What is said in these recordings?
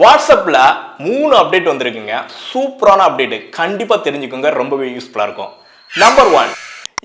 வாட்ஸ்அப்பில் மூணு அப்டேட் வந்திருக்குங்க. சூப்பரான அப்டேட்டு கண்டிப்பாக தெரிஞ்சுக்கோங்க. ரொம்பவே யூஸ்ஃபுல்லாக இருக்கும். நம்பர் ஒன்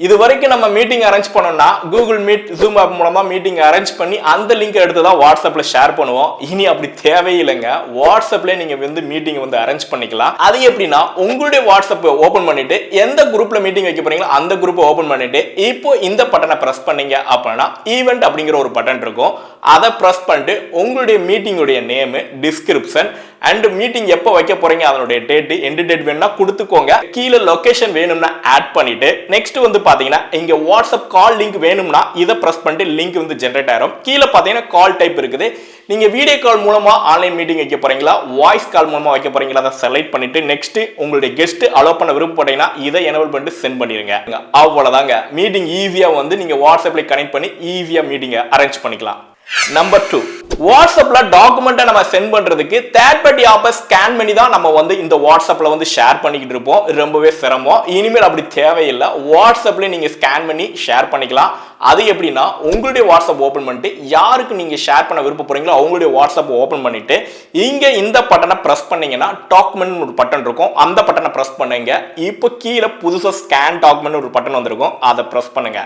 இது வரைக்கும் நம்ம மீட்டிங் அரேஞ்ச் பண்ணோம்னா கூகுள் மீட் ஜூம் ஆப் மூலமாக மீட்டிங் அரேஞ்ச் பண்ணி அந்த லிங்க் எடுத்து தான் வாட்ஸ்அப்பில் ஷேர் பண்ணுவோம். இனி அப்படி தேவையில்லைங்க வாட்ஸ்அப்லேயே நீங்கள் வந்து மீட்டிங் வந்து அரேஞ்ச் பண்ணிக்கலாம். அது எப்படின்னா உங்களுடைய வாட்ஸ்அப் ஓப்பன் பண்ணிட்டு எந்த குரூப்பில் மீட்டிங் வைக்க போறீங்களோ அந்த குரூப்பை ஓப்பன் பண்ணிட்டு இப்போ இந்த பட்டனை ப்ரெஸ் பண்ணீங்க அப்படின்னா ஈவெண்ட் அப்படிங்கிற ஒரு பட்டன் இருக்கும். அதை ப்ரெஸ் பண்ணிட்டு உங்களுடைய மீட்டிங்குடைய நேமு டிஸ்கிரிப்ஷன் அண்ட் மீட்டிங் எப்போ வைக்க போறீங்க? அதனுடைய டேட் எந்த டேட் வேணும்னா கொடுத்துக்கோங்க. கீழே லொக்கேஷன் வேணும்னா ஆட் பண்ணிட்டு நெக்ஸ்ட் வந்து பாத்தீங்கன்னா இங்க வாட்ஸ்அப் கால் லிங்க் வேணும்னா இதை ப்ரெஸ் பண்ணிட்டு லிங்க் வந்து ஜென்ரேட் ஆயிரும். கீழே பாத்தீங்கன்னா கால் டைப் இருக்குது. நீங்க வீடியோ கால் மூலமா ஆன்லைன் மீட்டிங் வைக்க போறீங்களா? வாய்ஸ் கால் மூலமா வைக்க போறீங்களா? அதை செலக்ட் பண்ணிட்டு நெக்ஸ்ட் உங்களுடைய கெஸ்ட் அலோவ் பண்ண விருப்பப்பட்டீங்கன்னா இதை எனபிள் பண்ணிட்டு சென்ட் பண்ணிருங்க. அவ்வளவுதாங்க. மீட்டிங் ஈஸியா வந்து நீங்க வாட்ஸ்அப்ல கனெக்ட் பண்ணி ஈஸியா மீட்டிங்கை அரேஞ்ச் பண்ணிக்கலாம். நம்பர் டூ வாட்ஸ்அப்ல டாக்குமெண்ட்டை நம்ம சென்ட் பண்றதுக்கு தேர்ட் பார்ட்டி ஆப்பை ஸ்கேன் பண்ணி தான் நம்ம வந்து இந்த வாட்ஸ்அப்ல வந்து ஷேர் பண்ணிக்கிட்டு இருப்போம். ரொம்பவே சிரமம். இனிமேல் அப்படி தேவையில்லை. வாட்ஸ்அப்ல நீங்க ஸ்கேன் பண்ணி ஷேர் பண்ணிக்கலாம். அது எப்படின்னா உங்களுடைய வாட்ஸ்அப் ஓப்பன் பண்ணிட்டு யாருக்கு நீங்க ஷேர் பண்ண விருப்ப அவங்களுடைய வாட்ஸ்அப் ஓப்பன் பண்ணிட்டு இங்க இந்த பட்டனை பிரஸ் பண்ணீங்கன்னா டாக்குமெண்ட் ஒரு பட்டன் இருக்கும். அந்த பட்டனை பிரஸ் பண்ணுங்க. இப்போ கீழே புதுசாக ஸ்கேன் டாக்குமெண்ட் ஒரு பட்டன் வந்திருக்கும். அதை பிரஸ் பண்ணுங்க.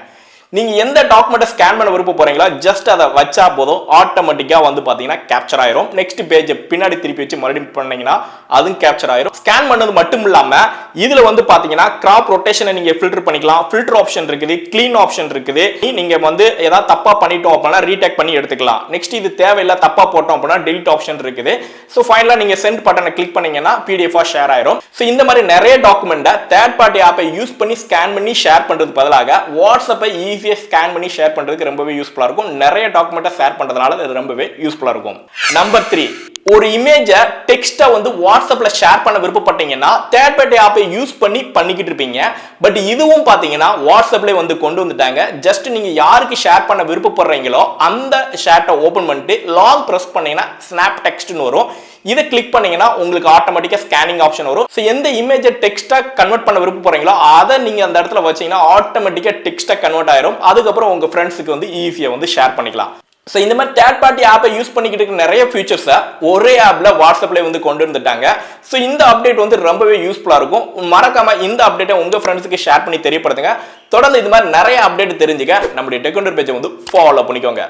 நீங்க எந்த டாக்குமெண்ட்டை ஸ்கேன் பண்ண விருப்ப போறீங்களோ ஜஸ்ட் அதை வச்சா போதும். ஆட்டோமேட்டிக்கா வந்து பாத்தீங்கன்னா கேப்சர் ஆயிரும். நெக்ஸ்ட் பேஜ் பின்னாடி திருப்பி வச்சு மறுபடியும் பண்ணீங்கன்னா அதுவும் கேப்சர் ஆயிரும். ஸ்கேன் பண்ணது மட்டும் இல்லாம இதுல வந்து பாத்தீங்கன்னா கிராப் ரொட்டேஷனை நீங்க ஃபில்டர் பண்ணிக்கலாம். ஃபில்டர் ஆப்ஷன் இருக்குது க்ளீன் ஆப்ஷன் இருக்குது. நீங்க வந்து ஏதாவது தப்பா பண்ணிட்டோம் அப்படின்னா ரீடேக் பண்ணி எடுத்துக்கலாம். நெக்ஸ்ட் இது தேவையில்லை தப்பா போட்டோம் அப்படின்னா டெலிட் ஆப்ஷன் இருக்குது. ஸோ ஃபைனலாக நீங்கள் சென்ட் பட்டனை கிளிக் பண்ணீங்கன்னா பிடிஎஃபாக ஷேர் ஆயிரும். ஸோ இந்த மாதிரி நிறைய டாக்குமெண்ட்டை தேர்ட் பார்ட்டி ஆப்பை யூஸ் பண்ணி ஸ்கேன் பண்ணி ஷேர் பண்ணுறது பதிலாக வாட்ஸ்அப்பை ஈஸியாக ஸ்கேன் பண்ணி ஷேர் பண்ணுறதுக்கு ரொம்பவே யூஸ்ஃபுல்லாக இருக்கும். நிறைய டாக்குமெண்ட்டை ஷேர் பண்ணுறதுனால அது ரொம்பவே யூஸ்ஃபுல்லாக இருக்கும். நம்பர் த்ரீ ஒரு இமேஜை டெக்ஸ்ட்டை வந்து வாட்ஸ்அப்பில் ஷேர் பண்ண விருப்பப்பட்டீங்கன்னா தேர்ட் பார்ட்டி ஆப்பை யூஸ் பண்ணி பண்ணிக்கிட்டு இருப்பீங்க. பட் இதுவும் பார்த்தீங்கன்னா வாட்ஸ்அப்லேயே வந்து கொண்டு வந்துட்டாங்க. ஜஸ்ட் நீங்கள் யாருக்கு ஷேர் பண்ண விருப்பப்படுறீங்களோ அந்த ஷேர்ட்டை ஓப்பன் பண்ணிட்டு லாங் ப்ரெஸ் பண்ணீங்கன்னா ஸ்னாப் டெக்ஸ்ட்னு வரும். இதை கிளிக் பண்ணீங்கன்னா உங்களுக்கு ஆட்டோமேட்டிக்காக ஸ்கேனிங் ஆப்ஷன் வரும். ஸோ எந்த இமேஜை டெக்ஸ்ட்டாக கன்வெர்ட் பண்ண விருப்ப போறீங்களோ அதை நீங்கள் அந்த இடத்துல வச்சீங்கன்னா ஆட்டோமேட்டிக்காக டெக்ஸ்ட்டாக கன்வெர்ட் ஆயிரும். அதுக்கப்புறம் உங்கள் ஃப்ரெண்ட்ஸுக்கு வந்து ஈஸியாக வந்து ஷேர் பண்ணிக்கலாம். ஸோ இந்த மாதிரி தேர்ட் பார்ட்டி ஆப்பை யூஸ் பண்ணிக்கிட்டு இருக்க நிறைய ஃபீச்சர்ஸை ஒரே ஆப்பில் வாட்ஸ்அப்பில் வந்து கொண்டு வந்துட்டாங்க. ஸோ இந்த அப்டேட் வந்து ரொம்பவே யூஸ்ஃபுல்லாக இருக்கும். மறக்காமல் இந்த அப்டேட்டை உங்கள் ஃப்ரெண்ட்ஸுக்கு ஷேர் பண்ணி தெரியப்படுத்துங்க. தொடர்ந்து இது மாதிரி நிறைய அப்டேட் தெரிஞ்சுக்க நம்முடைய டெக்கண்டர் பேஜை வந்து ஃபாலோ பண்ணிக்கோங்க.